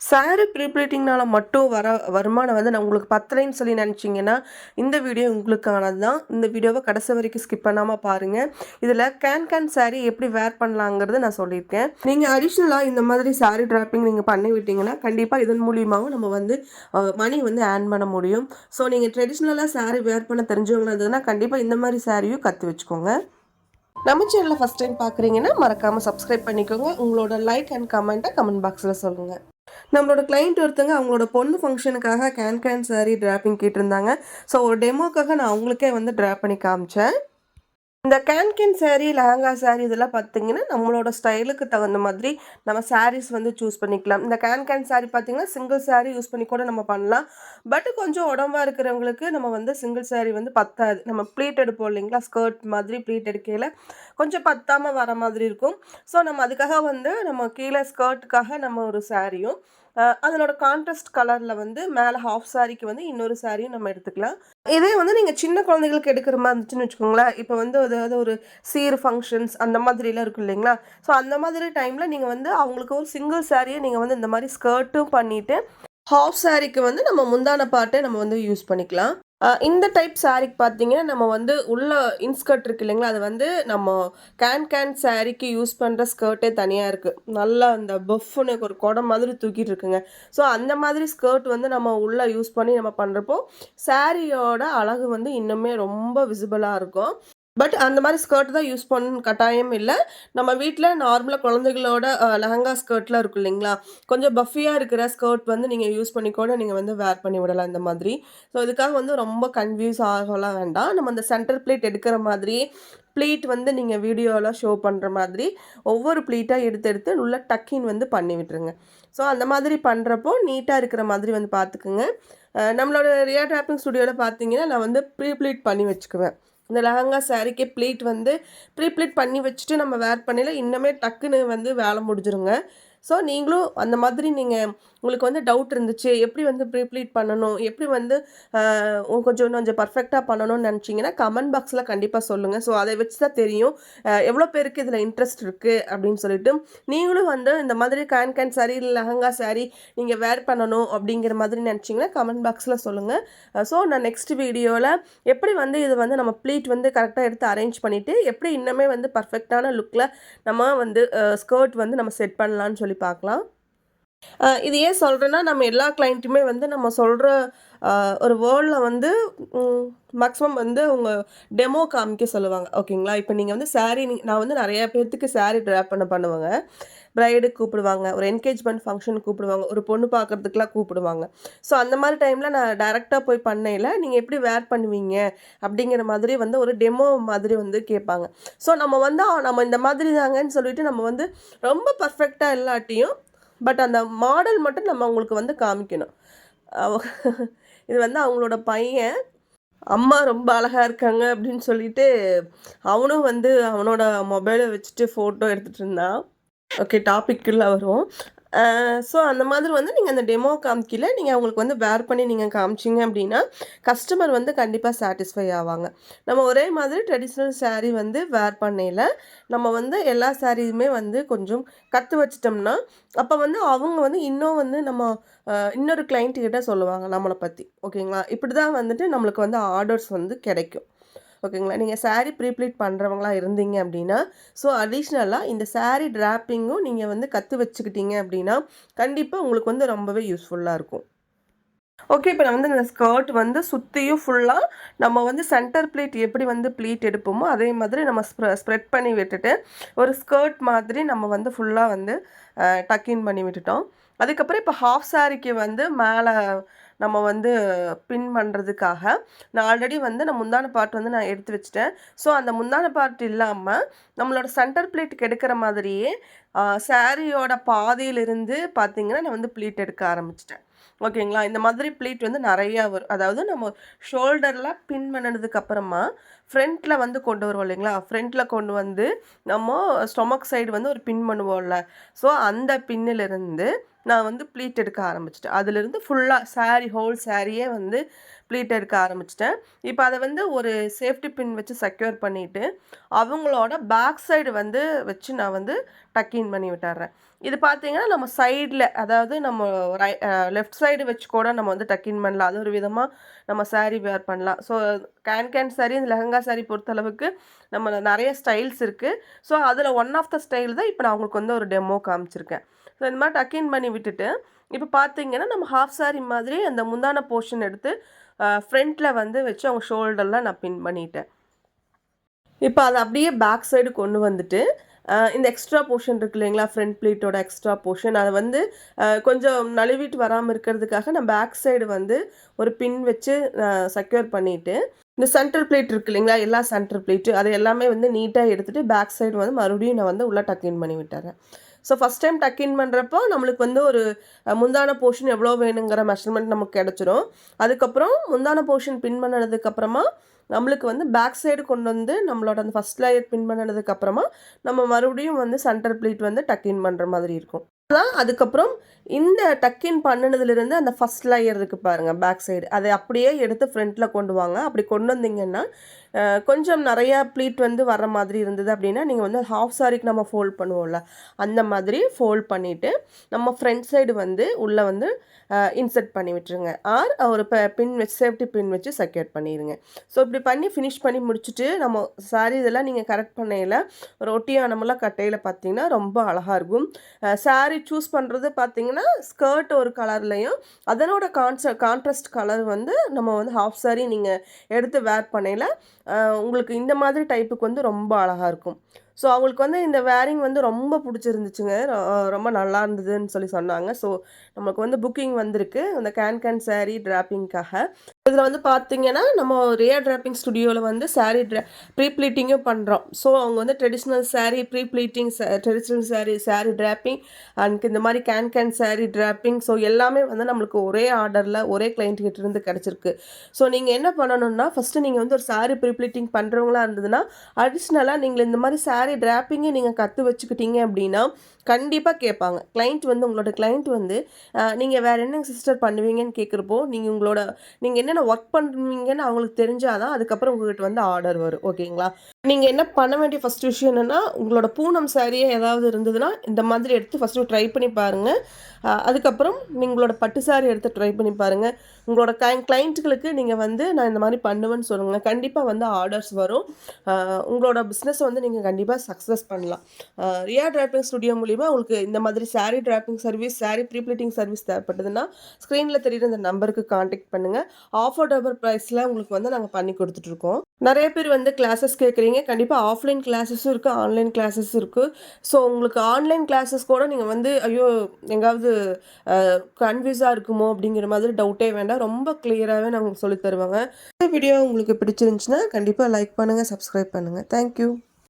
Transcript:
Sorry ப்ரீப்ளீட்டிங்னால மட்டும் வர வருமானம் வந்து நான் உங்களுக்கு பத்தலைன்னு சொல்லி நினச்சிங்கன்னா இந்த வீடியோ உங்களுக்கானது தான் இந்த வீடியோவை கடைசி வரைக்கும் ஸ்கிப் பண்ணாமல் பாருங்கள் இதில் கேன் கேன் saree எப்படி வேர் பண்ணலாங்கிறது நான் சொல்லியிருக்கேன். நீங்கள் அடிஷ்னலாக இந்த மாதிரி சாரீ ட்ராப்பிங் நீங்கள் பண்ணி விட்டிங்கன்னா கண்டிப்பாக இதன் மூலியமாகவும் நம்ம வந்து மணி வந்து ஏர்ன் பண்ண முடியும். ஸோ நீங்கள் ட்ரெடிஷ்னலாக சாரீ வேர் பண்ண தெரிஞ்சவங்களா இருந்ததுன்னா கண்டிப்பாக இந்த மாதிரி சாரியும் கற்று வச்சுக்கோங்க. நம்ம சேனலில் ஃபஸ்ட் டைம் பார்க்குறீங்கன்னா மறக்காமல் சப்ஸ்கிரைப் பண்ணிக்கோங்க. உங்களோட லைக் அண்ட் கமெண்ட்டை கமெண்ட் பாக்ஸில் சொல்லுங்கள் நம்மளோட கிளைண்ட் ஒருத்தங்க அவங்களோட பொண்ணு ஃபங்க்ஷனுக்காக கேன் கேன் சாரி டிராப்பிங் கேட்டிருந்தாங்க. ஸோ ஒரு டெமோக்காக நான் அவங்களுக்கே வந்து ட்ராப் பண்ணி காமிச்சேன். இந்த கேன் கேன் லெஹங்கா சேரீ இதெல்லாம் பார்த்தீங்கன்னா நம்மளோட ஸ்டைலுக்கு தகுந்த மாதிரி நம்ம சாரீஸ் வந்து சூஸ் பண்ணிக்கலாம். இந்த கேன் கேன் saree பார்த்தீங்கன்னா சிங்கிள் saree யூஸ் பண்ணி கூட நம்ம பண்ணலாம். பட் கொஞ்சம் உடம்பா இருக்கிறவங்களுக்கு நம்ம வந்து சிங்கிள் saree வந்து பத்தாது. நம்ம ப்ளீட் எடுப்போம் இல்லைங்களா? ஸ்கர்ட் மாதிரி ப்ளீட் எடுக்கையில் கொஞ்சம் பத்தாமல் வர மாதிரி இருக்கும். ஸோ நம்ம அதுக்காக வந்து நம்ம கீழே ஸ்கர்ட்டுக்காக நம்ம ஒரு சாரியும் அதனோட கான்ட்ராஸ்ட் கலரில் வந்து மேலே ஹாஃப் சாரிக்கு வந்து இன்னொரு சாரியும் நம்ம எடுத்துக்கலாம். இதே வந்து நீங்கள் சின்ன குழந்தைகளுக்கு எடுக்கிற மாதிரி இருந்துச்சுன்னு வச்சுக்கோங்களேன். இப்போ வந்து அதாவது ஒரு சீர் ஃபங்க்ஷன்ஸ் அந்த மாதிரிலாம் இருக்கும் இல்லைங்களா? ஸோ அந்த மாதிரி டைமில் நீங்கள் வந்து அவங்களுக்கு ஒரு சிங்கிள் சாரியை நீங்கள் வந்து இந்த மாதிரி ஸ்கர்ட்டும் பண்ணிவிட்டு ஹாஃப் சாரிக்கு வந்து நம்ம முந்தான பாட்டை நம்ம வந்து யூஸ் பண்ணிக்கலாம். இந்த டைப் சாரிக்கு பார்த்தீங்கன்னா நம்ம வந்து உள்ள இன்ஸ்கர்ட் இருக்கு இல்லைங்களா அது வந்து நம்ம கேன் கேன் சாரிக்கு யூஸ் பண்ணுற ஸ்கர்ட்டே தனியாக இருக்குது நல்லா அந்த பஃப்னு ஒரு குடம் மாதிரி தூக்கிட்டு இருக்குங்க. ஸோ அந்த மாதிரி ஸ்கர்ட் வந்து நம்ம உள்ளே யூஸ் பண்ணி நம்ம பண்ணுறப்போ சாரியோட அழகு வந்து இன்னுமே ரொம்ப விசிபிளாக இருக்கும். பட் அந்த மாதிரி ஸ்கர்ட் தான் யூஸ் பண்ண கட்டாயம் இல்லை. நம்ம வீட்டில் நார்மலாக குழந்தைகளோட லெஹங்கா ஸ்கர்ட்லாம் இருக்கும் இல்லைங்களா? கொஞ்சம் பஃபியாக இருக்கிற ஸ்கர்ட் வந்து நீங்கள் யூஸ் பண்ணி கூட நீங்கள் வந்து வேர் பண்ணி விடலாம் இந்த மாதிரி. ஸோ இதுக்காக வந்து ரொம்ப கன்ஃபியூஸ் ஆகலாம் வேண்டாம். நம்ம அந்த சென்டர் பிளேட் எடுக்கிற மாதிரி ப்ளீட் வந்து நீங்கள் வீடியோவில் ஷோ பண்ணுற மாதிரி ஒவ்வொரு ப்ளீட்டாக எடுத்து எடுத்து உள்ள டக்கின் வந்து பண்ணி விட்டுருங்க. ஸோ அந்த மாதிரி பண்ணுறப்போ நீட்டாக இருக்கிற மாதிரி வந்து பார்த்துக்குங்க. நம்மளோட ரியா ட்ராப்பிங் ஸ்டுடியோவில் பார்த்தீங்கன்னா நான் வந்து ப்ரீ ப்ளீட் பண்ணி வச்சுக்குவேன். இந்த லெஹங்கா சாரிக்கே ப்ளீட் வந்து ப்ரீ ப்ளீட் பண்ணி வச்சுட்டு நம்ம வேர் பண்ணல இன்னுமே டக்குன்னு வந்து வேலை முடிஞ்சிருங்க. ஸோ நீங்களும் அந்த மாதிரி நீங்கள் உங்களுக்கு வந்து டவுட் இருந்துச்சு எப்படி வந்து ப்ரீப்ளீட் பண்ணணும் எப்படி வந்து கொஞ்சம் கொஞ்சம் பர்ஃபெக்டாக பண்ணணும்னு நினச்சிங்கன்னா கமெண்ட் பாக்ஸில் கண்டிப்பாக சொல்லுங்கள் ஸோ அதை வச்சு தான் தெரியும் எவ்வளோ பேருக்கு இதில் இன்ட்ரெஸ்ட் இருக்குது அப்படின்னு சொல்லிட்டு. நீங்களும் வந்து இந்த மாதிரி கேன் கேன் சாரி லெஹங்கா சாரி நீங்கள் வேர் பண்ணணும் அப்படிங்கிற மாதிரி நினச்சிங்கன்னா கமெண்ட் பாக்ஸில் சொல்லுங்கள் ஸோ நான் நெக்ஸ்ட் வீடியோவில் எப்படி வந்து இது வந்து நம்ம ப்ளீட் வந்து கரெக்டாக எடுத்து அரேஞ்ச் பண்ணிவிட்டு எப்படி இன்னுமே வந்து பர்ஃபெக்டான லுக்கில் நம்ம வந்து ஸ்கர்ட் வந்து நம்ம செட் பண்ணலான்னு சொல்லி பார்க்கலாம். இது ஏன் சொல்கிறேன்னா நம்ம எல்லா கிளைண்ட்டுமே வந்து நம்ம சொல்கிற ஒரு வேர்ல்டில் வந்து மேக்ஸிமம் வந்து அவங்க டெமோ காமிக்க சொல்லுவாங்க. ஓகேங்களா? இப்போ நீங்கள் வந்து சாரீ நீ நான் வந்து நிறைய பேர்த்துக்கு சாரீ ட்ராப் பண்ண பண்ணுவாங்க. ப்ரைடுக்கு கூப்பிடுவாங்க ஒரு என்கேஜ்மெண்ட் ஃபங்க்ஷன் கூப்பிடுவாங்க ஒரு பொண்ணு பார்க்கறதுக்குலாம் கூப்பிடுவாங்க. ஸோ அந்த மாதிரி டைமில் நான் டேரெக்டாக போய் பண்ணையில் நீங்கள் எப்படி வேர் பண்ணுவீங்க? அப்படிங்கிற மாதிரி வந்து ஒரு டெமோ மாதிரி வந்து கேட்பாங்க. ஸோ நம்ம வந்து நம்ம இந்த மாதிரி தாங்கன்னு சொல்லிட்டு நம்ம வந்து ரொம்ப பர்ஃபெக்டாக இல்லாட்டியும் பட் அந்த மாடல் மட்டும் நம்ம அவங்களுக்கு வந்து காமிக்கணும். இது வந்து அவங்களோட பையன். அம்மா ரொம்ப அழகாக இருக்காங்க அப்படின்னு சொல்லிட்டு அவனும் வந்து அவனோட மொபைலை வச்சுட்டு ஃபோட்டோ எடுத்துகிட்டு இருந்தான். ஓகே டாபிக்குள்ளே வரும் ஸோ அந்த மாதிரி வந்து நீங்கள் அந்த டெமோ காமிக்கல நீங்கள் அவங்களுக்கு வந்து வேர் பண்ணி நீங்கள் காமிச்சிங்க அப்படின்னா கஸ்டமர் வந்து கண்டிப்பாக சாட்டிஸ்ஃபை ஆவாங்க. நம்ம ஒரே மாதிரி ட்ரெடிஷ்னல் saree வந்து வேர் பண்ணையில் நம்ம வந்து எல்லா சாரியுமே வந்து கொஞ்சம் கற்று வச்சிட்டோம்னா அப்போ வந்து அவங்க வந்து இன்னும் வந்து நம்ம இன்னொரு client கிட்ட சொல்லுவாங்க நம்மளை பற்றி ஓகேங்களா? இப்படி தான் வந்துட்டு நம்மளுக்கு வந்து ஆர்டர்ஸ் வந்து கிடைக்கும். ஓகேங்களா? நீங்கள் சாரீ ப்ரீப்ளீட் பண்ணுறவங்களா இருந்தீங்க அப்படின்னா ஸோ அடிஷ்னலாக இந்த சாரீ ட்ராப்பிங்கும் நீங்கள் வந்து கற்று வச்சுக்கிட்டீங்க அப்படின்னா கண்டிப்பாக உங்களுக்கு வந்து ரொம்பவே யூஸ்ஃபுல்லாக இருக்கும். ஓகே இப்போ நான் வந்து இந்த ஸ்கர்ட் வந்து சுற்றியும் ஃபுல்லாக நம்ம வந்து சென்டர் பிளேட் எப்படி வந்து ப்ளீட் எடுப்போமோ அதே மாதிரி நம்ம ஸ்ப்ரெட் பண்ணி விட்டுட்டு ஒரு ஸ்கர்ட் மாதிரி நம்ம வந்து ஃபுல்லாக வந்து டக்கின் பண்ணி விட்டுட்டோம். அதுக்கப்புறம் இப்போ ஹாஃப் சாரிக்கு வந்து மேலே நம்ம வந்து பின் பண்ணுறதுக்காக நான் ஆல்ரெடி வந்து நான் முந்தான பார்ட் வந்து நான் எடுத்து வச்சிட்டேன். ஸோ அந்த முந்தான பார்ட் இல்லாமல் நம்மளோட சென்டர் பிளேட்டுக்கு எடுக்கிற மாதிரியே சாரியோட பாதியிலிருந்து பார்த்தீங்கன்னா நான் வந்து ப்ளீட் எடுக்க ஆரம்பிச்சிட்டேன். ஓகேங்களா? இந்த மாதிரி ப்ளீட் வந்து நிறையா வரும். அதாவது நம்ம ஷோல்டரில் பின் பண்ணதுக்கு ஃப்ரண்ட்டில் வந்து கொண்டு வருவோம் இல்லைங்களா? ஃப்ரண்ட்டில் கொண்டு வந்து நம்ம ஸ்டொமக் சைடு வந்து ஒரு பின் பண்ணுவோம்ல. ஸோ அந்த பின்னிலிருந்து நான் வந்து ப்ளீட் எடுக்க ஆரம்பிச்சிட்டேன். அதுலேருந்து ஃபுல்லாக சாரீ ஹோல் சாரியே வந்து ப்ளீட் எடுக்க ஆரம்பிச்சிட்டேன். இப்போ அதை வந்து ஒரு சேஃப்டி பின் வச்சு செக்யூர் பண்ணிவிட்டு அவங்களோட பேக் சைடு வந்து வச்சு நான் வந்து டக்கின் பண்ணி விட்டுறேன். இது பார்த்தீங்கன்னா நம்ம சைடில் அதாவது நம்ம ரை லெஃப்ட் சைடு வச்சு கூட நம்ம வந்து டக்கின் பண்ணலாம். அது ஒரு விதமாக நம்ம சாரீ வேர் பண்ணலாம். ஸோ கேன் கேன் சாரீ இந்த லெஹங்கா சாரீ பொறுத்தளவுக்கு நம்ம நிறைய ஸ்டைல்ஸ் இருக்குது ஸோ அதில் ஒன் ஆஃப் த ஸ்டைல் தான் இப்போ நான் உங்களுக்கு வந்து ஒரு டெமோ காமிச்சிருக்கேன். ஸோ இந்த மாதிரி டக்கின் பண்ணி விட்டுட்டு இப்போ பார்த்தீங்கன்னா நம்ம ஹாஃப் சாரி மாதிரி அந்த முந்தான போர்ஷன் எடுத்து ஃப்ரண்ட்டில் வந்து வச்சு அவங்க ஷோல்டர்லாம் நான் பின் பண்ணிட்டேன். இப்போ அதை அப்படியே பேக் சைடு கொண்டு வந்துட்டு இந்த எக்ஸ்ட்ரா போர்ஷன் இருக்கு இல்லைங்களா? ஃப்ரண்ட் ப்ளீட்டோட எக்ஸ்ட்ரா போர்ஷன் அதை வந்து கொஞ்சம் நழுவிட்டு வராமல் இருக்கிறதுக்காக நான் பேக் சைடு வந்து ஒரு பின் வச்சு செக்யூர் பண்ணிவிட்டு இந்த சென்டர் பிளேட் இருக்கு இல்லைங்களா? எல்லா சென்டர் பிளேட்டு அதை எல்லாமே வந்து நீட்டாக எடுத்துகிட்டு பேக் சைடு வந்து மறுபடியும் நான் வந்து உள்ளே டக்கின் பண்ணி விட்டுறேன். So first time tuck in பண்ணுறப்போ நம்மளுக்கு வந்து ஒரு முந்தான போர்ஷன் எவ்வளோ வேணுங்கிற மெஷர்மெண்ட் நமக்கு கிடச்சிரும். அதுக்கப்புறம் முந்தான போர்ஷன் பின் பண்ணதுக்கப்புறமா நம்மளுக்கு வந்து பேக் சைடு கொண்டு வந்து நம்மளோட அந்த ஃபஸ்ட் லேயர் பின் பண்ணதுக்கப்புறமா நம்ம மறுபடியும் வந்து சென்டர் ப்ளீட் வந்து டக்கின் பண்ணுற மாதிரி இருக்கும். தான் அதுக்கப்புறம் இந்த டக்கின் பண்ணினதுலேருந்து அந்த ஃபஸ்ட் லேயர் இருக்குது பாருங்கள் பேக் சைடு அதை அப்படியே எடுத்து ஃப்ரண்ட்டில் கொண்டு வாங்க. அப்படி கொண்டு வந்தீங்கன்னா கொஞ்சம் நிறையா ப்ளீட் வந்து வர மாதிரி இருந்தது அப்படின்னா நீங்கள் வந்து ஹாஃப் சாரிக்கு நம்ம ஃபோல்ட் பண்ணுவோம்ல அந்த மாதிரி ஃபோல்ட் பண்ணிவிட்டு நம்ம ஃப்ரண்ட் சைடு வந்து உள்ளே வந்து இன்செர்ட் பண்ணி விட்டுருங்க. ஆர் ஒரு பின் வச்சு சேஃப்டி பின் வச்சு செக்யூர் பண்ணிடுங்க. ஸோ இப்படி பண்ணி ஃபினிஷ் பண்ணி முடிச்சுட்டு நம்ம சாரி இதெல்லாம் நீங்கள் கரெக்ட் பண்ணையில் ஒரு ஒட்டியானமெல்லாம் கட்டையில் பார்த்தீங்கன்னா ரொம்ப அழகாக இருக்கும். சாரி சூஸ் பண்ணுறது பார்த்தீங்கன்னா ஸ்கர்ட் ஒரு கலர்லையும் அதனோட கான்ச கான்ட்ராஸ்ட் கலர் வந்து நம்ம வந்து ஹாஃப் சாரி நீங்கள் எடுத்து வேர் பண்ணையில் உங்களுக்கு இந்த மாதிரி டைப்புக்கு வந்து ரொம்ப அழகாக இருக்கும். ஸோ அவங்களுக்கு வந்து இந்த வேரிங் வந்து ரொம்ப பிடிச்சிருந்துச்சுங்க. ரொம்ப நல்லா இருந்ததுன்னு சொல்லி சொன்னாங்க. ஸோ நமக்கு வந்து புக்கிங் வந்திருக்கு. அந்த கேன் கேன் சாரீ டிராப்பிங்காக இதில் வந்து பார்த்தீங்கன்னா நம்ம ரியா டிராப்பிங் ஸ்டுடியோவில் வந்து சாரீ ட்ரா ப்ரீ ப்ளீட்டிங்கும் பண்ணுறோம் ஸோ அவங்க வந்து traditional sari pre pleating traditional sari sari draping and இந்த மாதிரி can can sari draping so எல்லாமே வந்து நம்மளுக்கு ஒரே ஆர்டரில் ஒரே client கிட்ட இருந்து கிடச்சிருக்கு. ஸோ நீங்கள் என்ன பண்ணணும்னா ஃபஸ்ட்டு நீங்கள் வந்து ஒரு சாரீ ப்ரீ ப்ளீட்டிங் பண்ணுறவங்களா இருந்ததுன்னா அடிஷ்னலாக நீங்கள் இந்த மாதிரி சாரீ ட்ராப்பிங்கே நீங்கள் கற்று வச்சுக்கிட்டீங்க அப்படின்னா கண்டிப்பாக கேட்பாங்க. கிளைண்ட் வந்து உங்களோட கிளைண்ட் வந்து நீங்கள் வேறு என்ன சிஸ்டர் பண்ணுவீங்கன்னு கேட்குறப்போ நீங்கள் உங்களோட நீங்கள் என்னென்ன ஒர்க் பண்ணுவீங்கன்னு அவங்களுக்கு தெரிஞ்சாதான் அதுக்கப்புறம் உங்கள்கிட்ட வந்து ஆர்டர் வரும். ஓகேங்களா நீங்கள் என்ன பண்ண வேண்டிய ஃபஸ்ட் விஷயம் என்னென்னா உங்களோட பூனம் சாரியே ஏதாவது இருந்ததுன்னா இந்த மாதிரி எடுத்து ஃபஸ்ட்டு ட்ரை பண்ணி பாருங்கள் அதுக்கப்புறம் நீங்களோட பட்டு சாரி எடுத்து ட்ரை பண்ணி பாருங்கள் உங்களோட கை கிளைண்ட்டுகளுக்கு நீங்கள் வந்து நான் இந்த மாதிரி பண்ணுவேன்னு சொல்லுங்கள் கண்டிப்பாக வந்து ஆர்டர்ஸ் வரும். உங்களோட பிஸ்னஸை வந்து நீங்கள் கண்டிப்பாக சக்ஸஸ் பண்ணலாம். ரியா டிராப்பிங் ஸ்டுடியோ மூலிமா உங்களுக்கு இந்த மாதிரி saree draping service saree pre pleating service தேவைப்பட்டதுன்னா ஸ்க்ரீனில் தெரியுற இந்த நம்பருக்கு காண்டாக்ட் பண்ணுங்கள் ஆஃபர் டபர் ப்ரைஸில் உங்களுக்கு வந்து நாங்கள் பண்ணி கொடுத்துட்ருக்கோம் நிறைய பேர் வந்து கிளாஸஸ் கேட்குறீங்க. கண்டிப்பாக ஆஃப்லைன் கிளாஸஸும் இருக்குது ஆன்லைன் கிளாஸஸும் இருக்குது ஸோ உங்களுக்கு ஆன்லைன் கிளாஸஸ் கூட நீங்கள் வந்து ஐயோ எங்காவது கன்ஃபியூஸாக இருக்குமோ அப்படிங்கிற மாதிரி டவுட்டே வேண்டாம். ரொம்ப கிளியராகவே நாங்கள் சொல்லித் தருவாங்க. இந்த வீடியோ உங்களுக்கு பிடிச்சிருந்துச்சுன்னா கண்டிப்பாக லைக் பண்ணுங்கள் சப்ஸ்கிரைப் பண்ணுங்கள் தேங்க்யூ